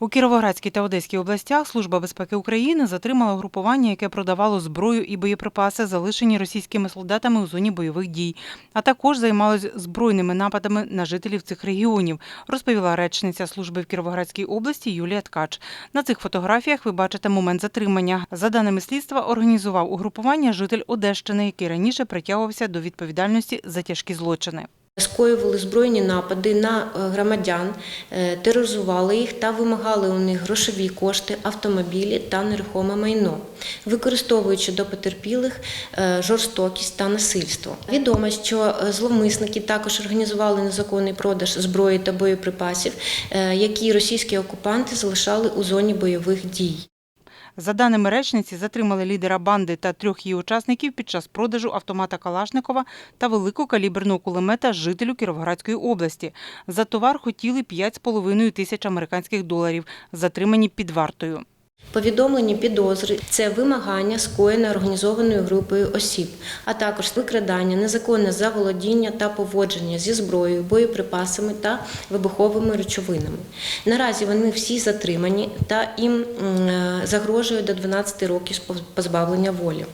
У Кіровоградській та Одеській областях Служба безпеки України затримала угрупування, яке продавало зброю і боєприпаси, залишені російськими солдатами у зоні бойових дій, а також займалось збройними нападами на жителів цих регіонів, розповіла речниця служби в Кіровоградській області Юлія Ткач. На цих фотографіях ви бачите момент затримання. За даними слідства, організував угрупування житель Одещини, який раніше притягувався до відповідальності за тяжкі злочини. Скоювали збройні напади на е, громадян, е, тероризували їх та вимагали у них грошові кошти, автомобілі та нерухоме майно, використовуючи до потерпілих е, жорстокість та насильство. Відомо, що зловмисники також організували незаконний продаж зброї та боєприпасів, які російські окупанти залишали у зоні бойових дій. За даними речниці, затримали лідера банди та трьох її учасників під час продажу автомата Калашникова та великокаліберного кулемета жителю Кіровоградської області. За товар хотіли 5,5 тисяч американських доларів, затримані під вартою. Повідомлені підозри це вимагання скоєне організованою групою осіб, а також викрадання, незаконне заволодіння та поводження зі зброєю, боєприпасами та вибуховими речовинами. Наразі вони всі затримані та їм е, загрожує до 12 років позбавлення волі.